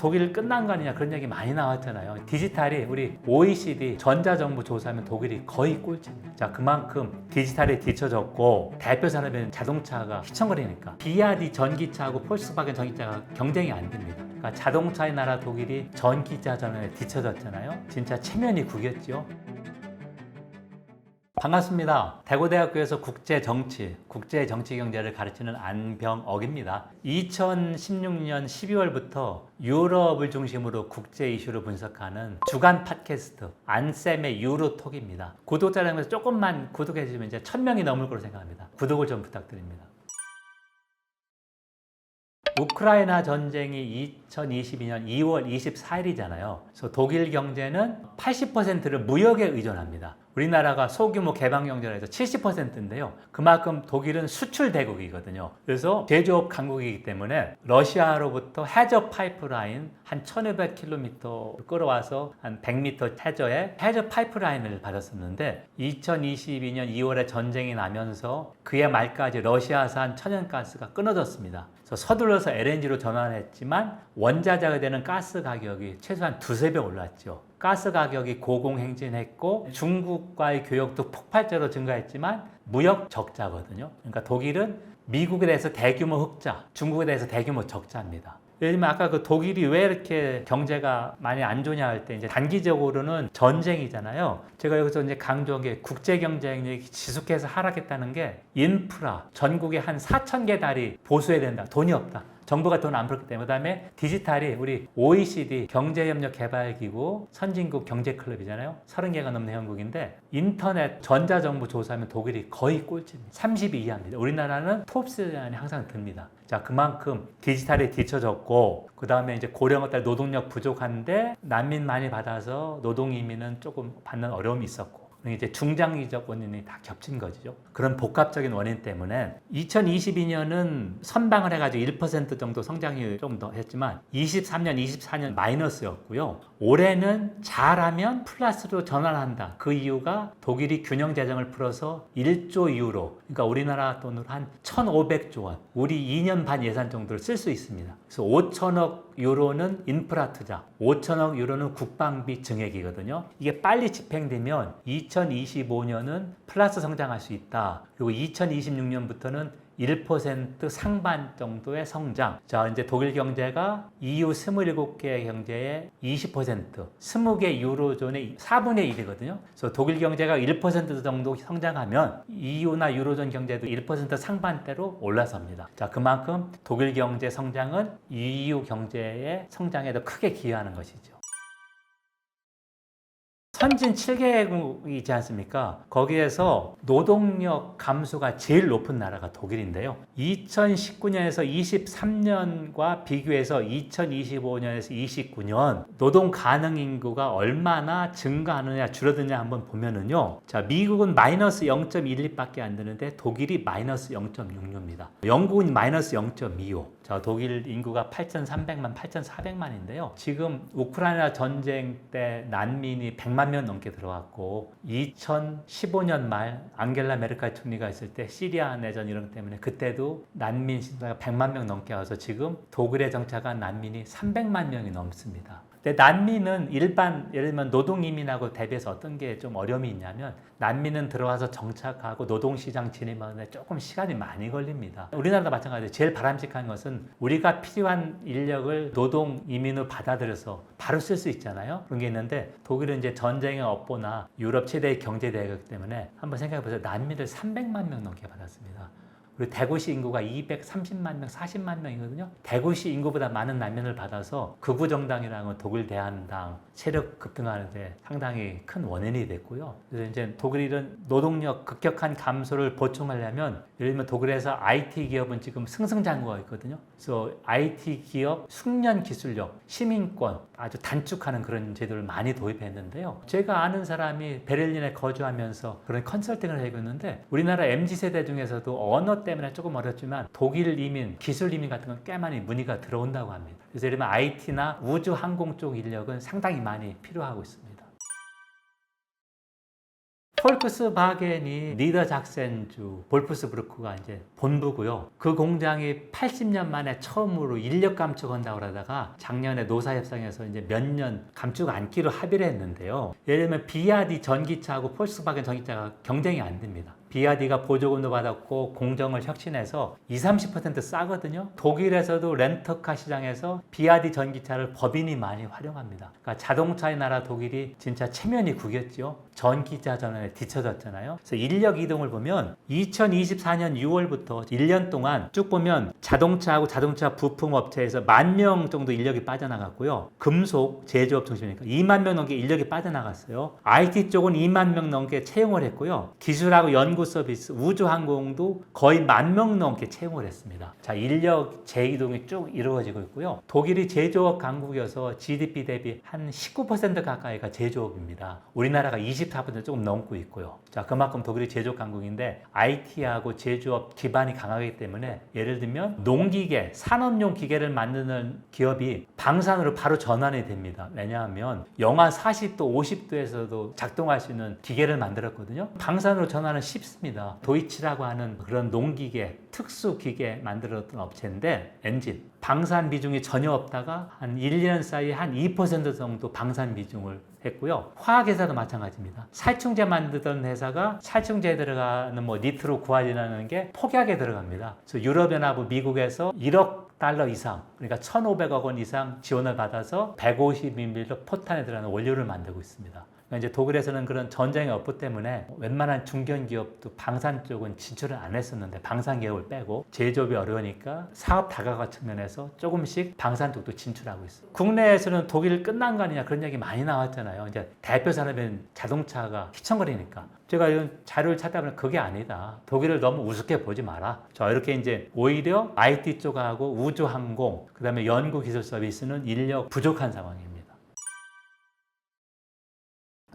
독일 끝난 거 아니냐 그런 얘기 많이 나왔잖아요. 디지털이 우리 OECD 전자정부 조사하면 독일이 거의 꼴찌입니다. 자 그만큼 디지털에 뒤쳐졌고 대표 산업은 자동차가 휘청거리니까 비아디 전기차하고 폴스바겐 전기차가 경쟁이 안 됩니다. 그러니까 자동차의 나라 독일이 전기차 전환에 뒤쳐졌잖아요. 진짜 체면이 구겼죠. 반갑습니다. 대구대학교에서 국제정치, 국제정치경제를 가르치는 안병억입니다. 2016년 12월부터 유럽을 중심으로 국제 이슈를 분석하는 주간 팟캐스트 안쌤의 유로톡입니다. 구독자량에서 조금만 구독해 주시면 이제 1000명이 넘을 거로 생각합니다. 구독을 좀 부탁드립니다. 우크라이나 전쟁이 2022년 2월 24일이잖아요. 그래서 독일 경제는 80%를 무역에 의존합니다. 우리나라가 소규모 개방 경제라 해서 70%인데요. 그만큼 독일은 수출 대국이거든요. 그래서 제조업 강국이기 때문에 러시아로부터 해저 파이프라인 한 1,500km 끌어와서 한 100m 해저에 해저 파이프라인을 받았었는데 2022년 2월에 전쟁이 나면서 그해 말까지 러시아산 천연가스가 끊어졌습니다. 그래서 서둘러서 LNG로 전환했지만 원자재가 되는 가스 가격이 최소한 두세 배 올랐죠. 가스 가격이 고공행진했고 중국과의 교역도 폭발적으로 증가했지만 무역 적자거든요. 그러니까 독일은 미국에 대해서 대규모 흑자, 중국에 대해서 대규모 적자입니다. 예를 들면 아까 그 독일이 왜 이렇게 경제가 많이 안 좋냐 할 때 이제 단기적으로는 전쟁이잖아요. 제가 여기서 이제 강조한 게 국제 경쟁력이 지속해서 하락했다는 게 인프라 전국에 한 4천 개 다리 보수해야 된다. 돈이 없다. 정부가 돈안 벌기 때문에 그다음에 디지털이 우리 OECD 경제협력 개발기구 선진국 경제클럽이잖아요. 30개가 넘는 회원국인데 인터넷 전자정부 조사하면 독일이 거의 꼴찌입니다. 30위 이하입니다. 우리나라는 톱스 안에 항상 듭니다. 자 그만큼 디지털에 뒤쳐졌고 그 다음에 이제 고령화달 노동력 부족한데 난민 많이 받아서 노동 이민은 조금 받는 어려움이 있었고 이제 중장기적 원인이 다 겹친 거죠. 그런 복합적인 원인 때문에 2022년은 선방을 해가지고 1% 정도 성장률 좀 더 했지만 23년, 24년 마이너스였고요. 올해는 잘하면 플러스로 전환한다. 그 이유가 독일이 균형 재정을 풀어서 1조 유로, 그러니까 우리나라 돈으로 한 1,500조 원, 우리 2년 반 예산 정도를 쓸 수 있습니다. 그래서 5천억 유로는 인프라 투자, 5천억 유로는 국방비 증액이거든요. 이게 빨리 집행되면 2025년은 플러스 성장할 수 있다. 그리고 2026년부터는 1% 상반 정도의 성장. 자, 이제 독일 경제가 EU 27개 경제의 20%, 20개 유로존의 4분의 1이거든요. 그래서 독일 경제가 1% 정도 성장하면 EU나 유로존 경제도 1% 상반대로 올라섭니다. 자, 그만큼 독일 경제 성장은 EU 경제의 성장에 더 크게 기여하는 것이죠. 선진 7개국이지 않습니까? 거기에서 노동력 감소가 제일 높은 나라가 독일인데요. 2019년에서 23년과 비교해서 2025년에서 29년 노동 가능 인구가 얼마나 증가하느냐 줄어드냐 한번 보면은요. 자, 미국은 마이너스 0.12밖에 안 되는데 독일이 마이너스 0.66입니다. 영국은 마이너스 0.25. 자, 독일 인구가 8,300만, 8,400만인데요. 지금 우크라이나 전쟁 때 난민이 100만 명 넘게 들어왔고 2015년 말 안겔라 메르켈 총리가 있을 때 시리아 내전 이런 것 때문에 그때도 난민 신도가 100만 명 넘게 와서 지금 독일에 정착한 난민이 300만 명이 넘습니다. 난민은 일반 예를 들면 노동 이민하고 대비해서 어떤 게 좀 어려움이 있냐면 난민은 들어와서 정착하고 노동시장 진입하는데 조금 시간이 많이 걸립니다. 우리나라도 마찬가지로 제일 바람직한 것은 우리가 필요한 인력을 노동 이민으로 받아들여서 바로 쓸 수 있잖아요. 그런 게 있는데 독일은 이제 전쟁의 업보나 유럽 최대의 경제 대국 때문에 한번 생각해 보세요. 난민을 300만 명 넘게 받았습니다. 그리고 대구시 인구가 230만 명, 40만 명이거든요. 대구시 인구보다 많은 난민을 받아서 극우 정당이라는 건 독일 대한당 세력 급등하는데 상당히 큰 원인이 됐고요. 그래서 이제 독일은 노동력 급격한 감소를 보충하려면 예를 들면 독일에서 IT 기업은 지금 승승장구가 있거든요. 그래서 IT 기업 숙련 기술력, 시민권 아주 단축하는 그런 제도를 많이 도입했는데요. 제가 아는 사람이 베를린에 거주하면서 그런 컨설팅을 하고 있는데 우리나라 MZ 세대 중에서도 언어 때문에 조금 어렵지만 독일 이민, 기술 이민 같은 건 꽤 많이 문의가 들어온다고 합니다. 그래서 예를 들면 IT나 우주 항공 쪽 인력은 상당히 많이 필요하고 있습니다. 폴크스바겐이 니더작센주 볼프스부르크가 이제 본부고요. 그 공장이 80년 만에 처음으로 인력 감축한다고 그러다가 작년에 노사 협상에서 이제 몇 년 감축 않기로 합의를 했는데요. 예를 들면 비아디 전기차하고 폴크스바겐 전기차가 경쟁이 안 됩니다. 비아디가 보조금도 받았고 공정을 혁신해서 20, 30% 싸거든요. 독일에서도 렌터카 시장에서 비아디 전기차를 법인이 많이 활용합니다. 그러니까 자동차의 나라 독일이 진짜 체면이 구겼죠. 전기차 전환에 뒤처졌잖아요. 그래서 인력 이동을 보면 2024년 6월부터 1년 동안 쭉 보면 자동차하고 자동차 부품 업체에서 만 명 정도 인력이 빠져나갔고요. 금속 제조업 중심이니까 2만 명 넘게 인력이 빠져나갔어요. IT 쪽은 2만 명 넘게 채용을 했고요. 기술하고 연구 서비스, 우주항공도 거의 만 명 넘게 채용을 했습니다. 자, 인력 재이동이 쭉 이루어지고 있고요. 독일이 제조업 강국이어서 GDP 대비 한 19% 가까이가 제조업입니다. 우리나라가 24% 조금 넘고 있고요. 자, 그만큼 독일이 제조업 강국인데 IT하고 제조업 기반이 강하기 때문에 예를 들면 농기계, 산업용 기계를 만드는 기업이 방산으로 바로 전환이 됩니다. 왜냐하면 영하 40도, 50도에서도 작동할 수 있는 기계를 만들었거든요. 방산으로 전환은 쉽습니다. 도이치라고 하는 그런 농기계, 특수 기계 만들었던 업체인데 엔진 방산 비중이 전혀 없다가 한 1년 사이에 한 2% 정도 방산 비중을 했고요. 화학회사도 마찬가지입니다. 살충제 만드던 회사가 살충제에 들어가는 뭐 니트로 구할이라는 게 폭약에 들어갑니다. 그래서 유럽연합, 미국에서 1억 달러 이상, 그러니까 1,500억 원 이상 지원을 받아서 150ml 포탄에 들어가는 원료를 만들고 있습니다. 그러니까 이제 독일에서는 그런 전쟁이 없기 때문에 웬만한 중견 기업도 방산 쪽은 진출을 안 했었는데 방산 기업을 빼고 제조업이 어려우니까 사업 다가가 측면에서 조금씩 방산 쪽도 진출하고 있어요. 국내에서는 독일 끝난 거 아니냐 그런 얘기 많이 나왔잖아요. 이제 대표 산업인 자동차가 휘청거리니까. 제가 이런 자료를 찾다 보면 그게 아니다. 독일을 너무 우습게 보지 마라. 자, 이렇게 이제 오히려 IT 쪽하고 우주 항공, 그 다음에 연구 기술 서비스는 인력 부족한 상황입니다.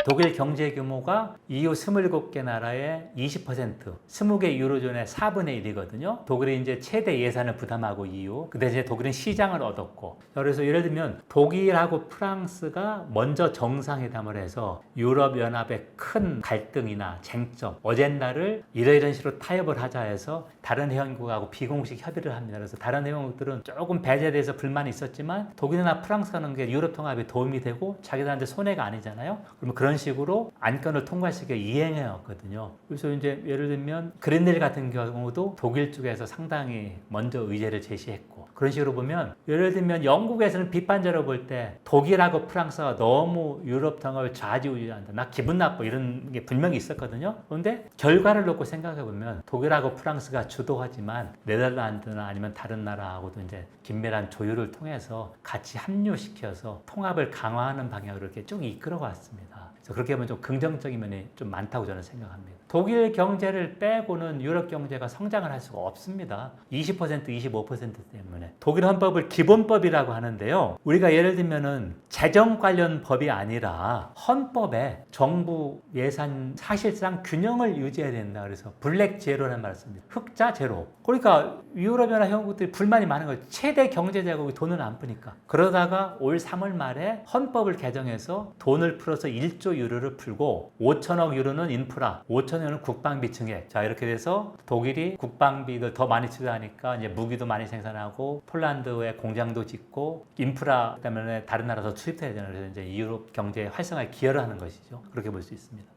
독일 경제 규모가 EU 27개 나라의 20%, 20개 유로존의 4분의 1이거든요. 독일이 이제 최대 예산을 부담하고 EU. 그 대신에 독일은 시장을 얻었고. 그래서 예를 들면 독일하고 프랑스가 먼저 정상회담을 해서 유럽 연합의 큰 갈등이나 쟁점, 어젠다를 이러이런 식으로 타협을 하자 해서 다른 회원국하고 비공식 협의를 합니다. 그래서 다른 회원국들은 조금 배제돼서 불만이 있었지만 독일이나 프랑스가 하는 게 유럽 통합에 도움이 되고 자기들한테 손해가 아니잖아요. 그러면 그런 식으로 안건을 통과시켜 이행해 왔거든요. 그래서 이제 예를 들면 그랜델 같은 경우도 독일 쪽에서 상당히 먼저 의제를 제시했고 그런 식으로 보면 예를 들면 영국에서는 비판적으로 볼 때 독일하고 프랑스가 너무 유럽 통합을 좌지우지한다. 나 기분 나빠 이런 게 분명히 있었거든요. 그런데 결과를 놓고 생각해 보면 독일하고 프랑스가 주도하지만 네덜란드나 아니면 다른 나라하고도 이제 긴밀한 조율을 통해서 같이 합류시켜서 통합을 강화하는 방향으로 이렇게 쭉 이끌어 왔습니다. 그래서 그렇게 보면 좀 긍정적인 면이 좀 많다고 저는 생각합니다. 독일 경제를 빼고는 유럽 경제가 성장을 할 수가 없습니다. 20% 25% 때문에. 독일 헌법을 기본법이라고 하는데요. 우리가 예를 들면은 재정 관련 법이 아니라 헌법에 정부 예산 사실상 균형을 유지해야 된다. 그래서 블랙 제로라는 말을 씁니다. 흑자 제로. 그러니까 유럽연합 회원국들이 불만이 많은 거예요. 최대 경제 제국이 돈을 안 푸니까. 그러다가 올 3월 말에 헌법을 개정해서 돈을 풀어서 1조 유로를 풀고 5천억 유로는 인프라, 5천 억 유로는 국방비 증액. 자 이렇게 돼서 독일이 국방비를 더 많이 투자하니까 이제 무기도 많이 생산하고 폴란드에 공장도 짓고 인프라 때문에 다른 나라에서 수입해야 되는 이제 유럽 경제 활성화에 기여를 하는 것이죠. 그렇게 볼 수 있습니다.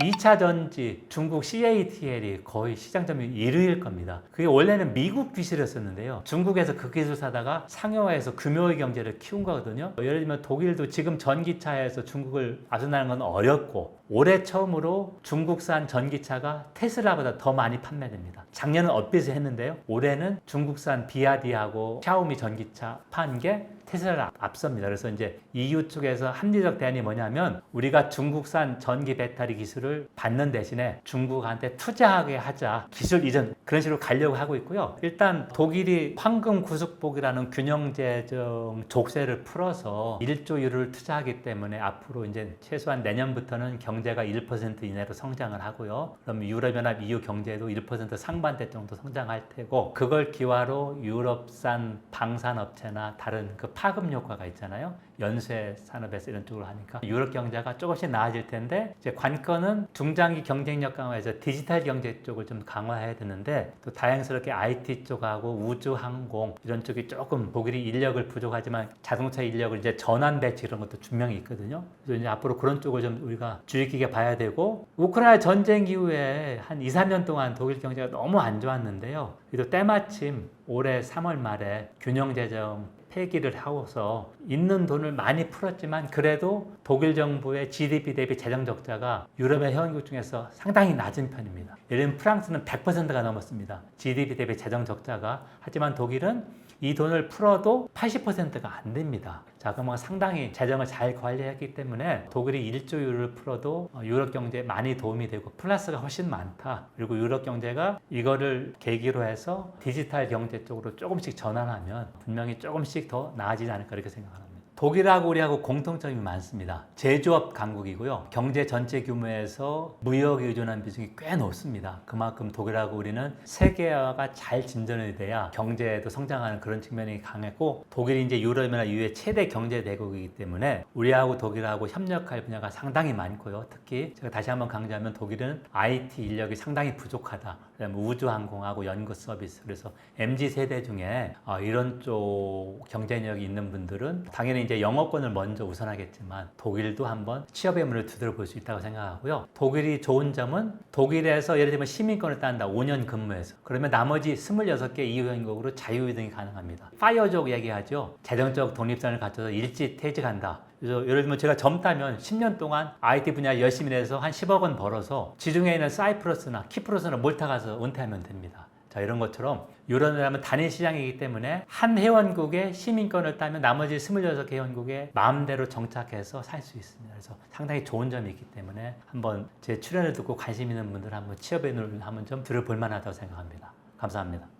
2차 전지 중국 CATL이 거의 시장 점유율 1위일 겁니다. 그게 원래는 미국 기술이었었는데요. 중국에서 그 기술 사다가 상용화해서 금요의 경제를 키운 거거든요. 예를 들면 독일도 지금 전기차에서 중국을 앞선다는 건 어렵고 올해 처음으로 중국산 전기차가 테슬라보다 더 많이 판매됩니다. 작년은 업비스 했는데요. 올해는 중국산 비아디하고 샤오미 전기차 판 게 테슬라를 앞섭니다. 그래서 이제 EU 쪽에서 합리적 대안이 뭐냐면 우리가 중국산 전기 배터리 기술을 받는 대신에 중국한테 투자하게 하자 기술 이전 그런 식으로 가려고 하고 있고요. 일단 독일이 황금 구속복이라는 균형 재정 족쇄를 풀어서 1조 유로를 투자하기 때문에 앞으로 이제 최소한 내년부터는 경제가 1% 이내로 성장을 하고요. 그럼 유럽연합 EU 경제도 1% 상반대 정도 성장할 테고 그걸 기화로 유럽산 방산업체나 다른 그 파급 효과가 있잖아요. 연쇄 산업에서 이런 쪽으로 하니까 유럽 경제가 조금씩 나아질 텐데 이제 관건은 중장기 경쟁력 강화해서 디지털 경제 쪽을 좀 강화해야 되는데 또 다양스럽게 IT 쪽하고 우주 항공 이런 쪽이 조금 독일이 인력을 부족하지만 자동차 인력을 이제 전환 배치 이런 것도 분명히 있거든요. 그래서 이제 앞으로 그런 쪽을 좀 우리가 주의 깊게 봐야 되고 우크라이나 전쟁 이후에 한 2, 3년 동안 독일 경제가 너무 안 좋았는데요. 그래도 때마침 올해 3월 말에 균형 재정 폐기를 하고서 있는 돈을 많이 풀었지만 그래도 독일 정부의 GDP 대비 재정 적자가 유럽의 회원국 중에서 상당히 낮은 편입니다. 예를 들면 프랑스는 100%가 넘었습니다. GDP 대비 재정 적자가 하지만 독일은 이 돈을 풀어도 80%가 안 됩니다. 자, 그러면 상당히 재정을 잘 관리했기 때문에 독일이 1조 유로를 풀어도 어, 유럽 경제에 많이 도움이 되고 플러스가 훨씬 많다. 그리고 유럽 경제가 이거를 계기로 해서 디지털 경제 쪽으로 조금씩 전환하면 분명히 조금씩 더 나아지지 않을까 이렇게 생각합니다. 독일하고 우리하고 공통점이 많습니다. 제조업 강국이고요. 경제 전체 규모에서 무역에 의존한 비중이 꽤 높습니다. 그만큼 독일하고 우리는 세계화가 잘 진전이 돼야 경제도 성장하는 그런 측면이 강했고 독일이 이제 유럽이나 이후에 최대 경제 대국이기 때문에 우리하고 독일하고 협력할 분야가 상당히 많고요. 특히 제가 다시 한번 강조하면 독일은 IT 인력이 상당히 부족하다. 그다음에 우주항공하고 연구 서비스 그래서 MZ 세대 중에 어, 이런 쪽 경쟁력이 있는 분들은 당연히 이제 영어권을 먼저 우선하겠지만 독일도 한번 취업의 문을 두드려 볼 수 있다고 생각하고요. 독일이 좋은 점은 독일에서 예를 들면 시민권을 딴다 5년 근무해서 그러면 나머지 26개 이후연국으로 자유이동이 가능합니다. 파이어족 얘기하죠. 재정적 독립성을 갖춰서 일찍 퇴직한다. 그래서 예를 들면 제가 젊다면 10년 동안 IT 분야 열심히 해서 한 10억 원 벌어서 지중해에 있는 사이프러스나 키프로스나 몰타 가서 은퇴하면 됩니다. 자 이런 것처럼 유럽이라면 단일 시장이기 때문에 한 회원국의 시민권을 따면 나머지 26개 회원국에 마음대로 정착해서 살 수 있습니다. 그래서 상당히 좋은 점이 있기 때문에 한번 제 출연을 듣고 관심 있는 분들 한번 취업의 눈을 한번 좀 들어볼 만하다고 생각합니다. 감사합니다.